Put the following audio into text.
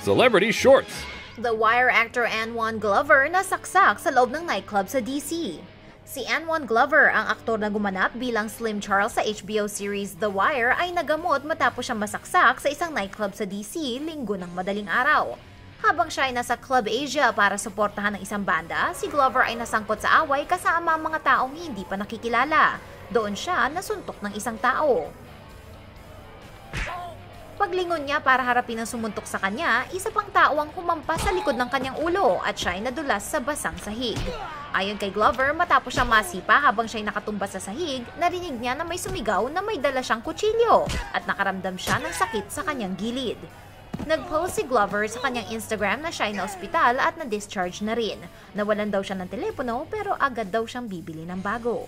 Celebrity Shorts. The Wire actor Anwan Glover nasaksak sa loob ng nightclub sa DC. Si Anwan Glover, ang aktor na gumanap bilang Slim Charles sa HBO series The Wire ay nagamot matapos siyang masaksak sa isang nightclub sa DC linggo ng madaling araw. Habang siya ay nasa Club Asia para suportahan ng isang banda, si Glover ay nasangkot sa away kasama ang mga taong hindi pa nakikilala. Doon siya nasuntok ng isang tao. Paglingon niya para harapin ang sumuntok sa kanya, isa pang tao ang humampas sa likod ng kanyang ulo at siya ay nadulas sa basang sahig. Ayon kay Glover, matapos siya masipa habang siya ay nakatumba sa sahig, narinig niya na may sumigaw na may dala siyang kutsilyo at nakaramdam siya ng sakit sa kanyang gilid. Nag-post si Glover sa kanyang Instagram na siya ay na ospital at na-discharge na rin. Nawalan daw siya ng telepono pero agad daw siyang bibili ng bago.